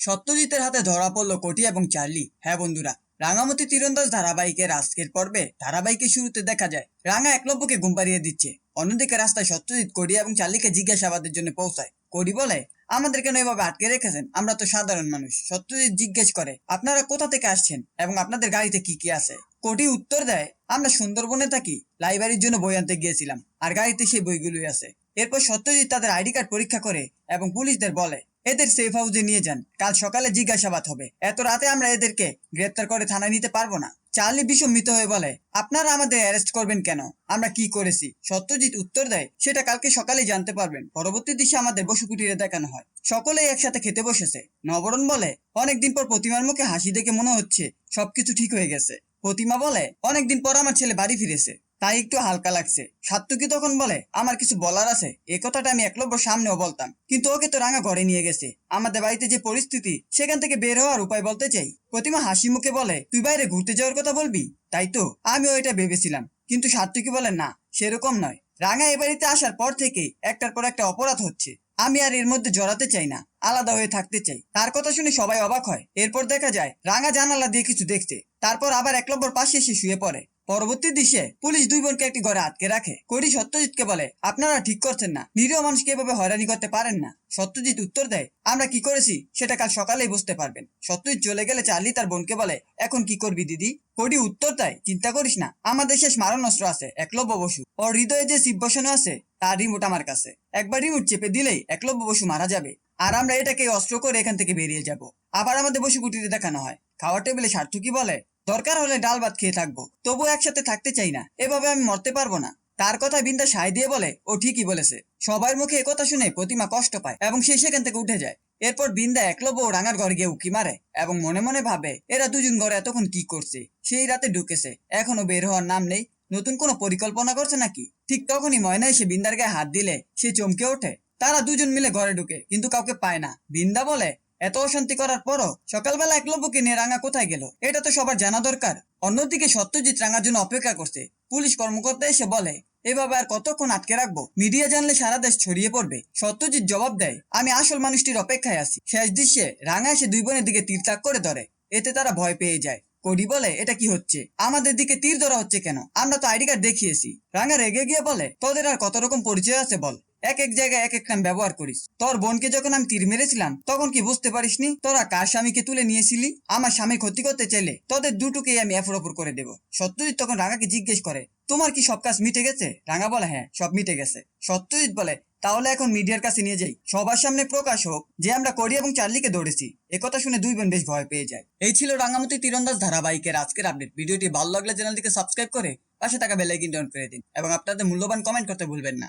সত্যজিতের হাতে ধরা পড়ল কোটি এবং চার্লি। হ্যাঁ বন্ধুরা রাঙামতি তীরন্দাজ ধারাবাহিকের আজকের পর্বে ধারাবাহিকের শুরুতে দেখা যায়, রাঙা একলব্যকে ঘুম পাড়িয়ে দিচ্ছে। অন্যদিকে রাস্তায় সত্যজিৎ, কোটি এবং চার্লিকে জিজ্ঞাসাবাদের জন্য পৌঁছায়। কোটি বলে, আমাদের কেন এভাবে আটকে রেখেছেন? আমরা তো সাধারণ মানুষ। সত্যজিৎ জিজ্ঞেস করে, আপনারা কোথা থেকে আসছেন এবং আপনাদের গাড়িতে কি কি আছে? কোটি উত্তর দেয়, আমরা সুন্দরবনে থাকি, লাইব্রেরির জন্য বই আনতে গিয়েছিলাম, আর গাড়িতে সেই বইগুলোই আছে। এরপর সত্যজিৎ তাদের আইডি কার্ড পরীক্ষা করে এবং পুলিশদের বলে এদের সেফ হাউসে নিয়ে যান। কাল সকালে জিজ্ঞাসাবাদ হবে। এত রাতে আমরা এদেরকে গ্রেপ্তার করে থানায় নিতে পারব না। চার্লি বিসম্মিত হয়ে বলে, আপনারা আমাদের অ্যারেস্ট করবেন কেন? আমরা কি করেছি? সত্যজিৎ উত্তর দেয়, সেটা কালকে সকালে জানতে পারবেন। পরবর্তী দৃশ্যে আমাদের বসুকুটিরে দেখানো হয়। সকলেই একসাথে খেতে বসেছে। নবরণ বলে, অনেকদিন পর প্রতিমার মুখে হাসি দেখে মনে হচ্ছে সবকিছু ঠিক হয়ে গেছে। প্রতিমা বলে, অনেকদিন পর আমার ছেলে বাড়ি ফিরেছে। তাই একটু হালকা লাগছে। সাত্তুকি তখন বলে, আমার কিছু বলার আছে? এ কথাটা আমি একলব্য সামনেও বলতাম। কিন্তু ওকে তো রাঙা ঘরে নিয়ে গেছে। আমাদের বাড়িতে যে পরিস্থিতি, সেখান থেকে বের হওয়ার উপায় বলতে চাই। প্রতিমা হাসি মুখে বলে, তুই বাইরে ঘুরতে যাওয়ার কথা বলবি? তাই তো, আমিও এটা ভেবেছিলাম। কিন্তু সাত্তুকি বলে, না, সেরকম নয়। রাঙা এ বাড়িতে আসার পর থেকেই একটার পর একটা অপরাধ হচ্ছে। আমি আর এর মধ্যে জড়াতে চাই না, আলাদা হয়ে থাকতে চাই। তার কথা শুনে সবাই অবাক হয়। এরপর দেখা যায়, রাঙা জানালা দিয়ে কিছু দেখছে। তারপর আবার এক একলব্বর পাশে এসে শুয়ে পড়ে। পরবর্তী দৃশ্যে পুলিশ দুই বোনকে একটি ঘরে আটকে রাখে। কোটি সত্যজিৎকে বলে, আপনারা ঠিক করছেন না। নিরীহ মানুষকে এভাবে হয়রানি করতে পারেন না। সত্যজিৎ উত্তর দেয়, আমরা কি করেছি সেটা কাল সকালেই বুঝতে পারবেন। সত্যজিৎ চলে গেলে চার্লি তার বোনকে বলে, এখন কি করবি দিদি? কোটি উত্তর দেয়, চিন্তা করিস না আমাদের শেষ মারণ অস্ত্র আছে, একলব্য বসু। ওর হৃদয়ে যে শিব আছে, তার রিমোট আমার কাছে। একবার রিমোট চেপে দিলেই একলব্য বসু মারা যাবে। আর আমরা এটাকে অস্ত্র করে এখান থেকে বেরিয়ে যাব। আবার আমাদের বসু কুটিতে দেখানো হয়। খাওয়ার টেবিলে সার্থকি বলে দরকার হলে ডাল ভাত খেয়ে থাকব। তবু একসাথে থাকতে চাই না। এভাবে আমি মরতে পারব না। তার কথা বিন্দা সায় দিয়ে বলে, ও ঠিকই বলেছে। সবার মুখে কথা শুনে প্রতিমা কষ্ট পায় এবং সে সেখান থেকে উঠে যায়। এরপর বিন্দা একলব্য ও রাঙার ঘরে গিয়ে উকি মারে এবং মনে মনে ভাবে, এরা দুজন ঘরে এতক্ষণ কি করছে? সেই রাতে ঢুকেছে। এখনও বের হওয়ার নাম নেই। নতুন কোনো পরিকল্পনা করছে নাকি? ঠিক তখনই ময়না এসে বিন্দার গায়ে হাত দিলে সে চমকে ওঠে। তারা দুজন মিলে ঘরে ঢুকে, কিন্তু কাউকে পায় না। বিন্দা বলে এত অশান্তি করার পরও সকালবেলা একলব্যকে নিয়ে রাঙা কোথায় গেল? এটা তো সবার জানা দরকার। অন্যদিকে সত্যজিৎ রাঙার জন্য অপেক্ষা করছে। পুলিশ কর্মকর্তা এসে বলে, এভাবে আর কতক্ষণ আটকে রাখব? মিডিয়া জানলে সারা দেশ ছড়িয়ে পড়বে। সত্যজিৎ জবাব দেয়, আমি আসল মানুষটির অপেক্ষায় আছি। শেষ দৃশ্যে রাঙা এসে দুই বোনের দিকে তীর তাক করে ধরে। এতে তারা ভয় পেয়ে যায়। কোডি বলে, এটা কি হচ্ছে? আমাদের দিকে তীর ধরা হচ্ছে কেন? আমরা তো আইডি কার্ড দেখিয়েছি। রাঙা রেগে গিয়ে বলে, তোদের আর কত রকম পরিচয় আছে বল। এক এক জায়গায় এক এক নাম ব্যবহার করিস। তোর বোনকে যখন আমি তীর মেরেছিলাম, তখন কি বুঝতে পারিসনি? তোরা কার স্বামীকে তুলে নিয়েছিলি? আমার স্বামীর ক্ষতি করতে চাইলে তোদের দুটোকেই আমি এফর অপর করে দেবো। সত্যজিৎ তখন রাঙাকে জিজ্ঞেস করে, তোমার কি সব কাজ মিটে গেছে? রাঙা বলে হ্যাঁ সব মিটে গেছে। সত্যজিৎ বলে, তাহলে এখন মিডিয়ার কাছে নিয়ে যাই। সবার সামনে প্রকাশ হোক যে আমরা করি এবং চার্লিকে দৌড়েছি। একথা শুনে দুই বোন বেশ ভয় পেয়ে যায়। এই ছিল রাঙামতি তীরন্দাজ ধারাবাহিকের আজকের আপডেট। ভিডিওটি ভালো লাগলে চ্যানেলটিকে সাবস্ক্রাইব করে পাশে থাকা বেল আইকন ডাউন করে দিন এবং আপনাদের মূল্যবান কমেন্ট করতে ভুলবেন না।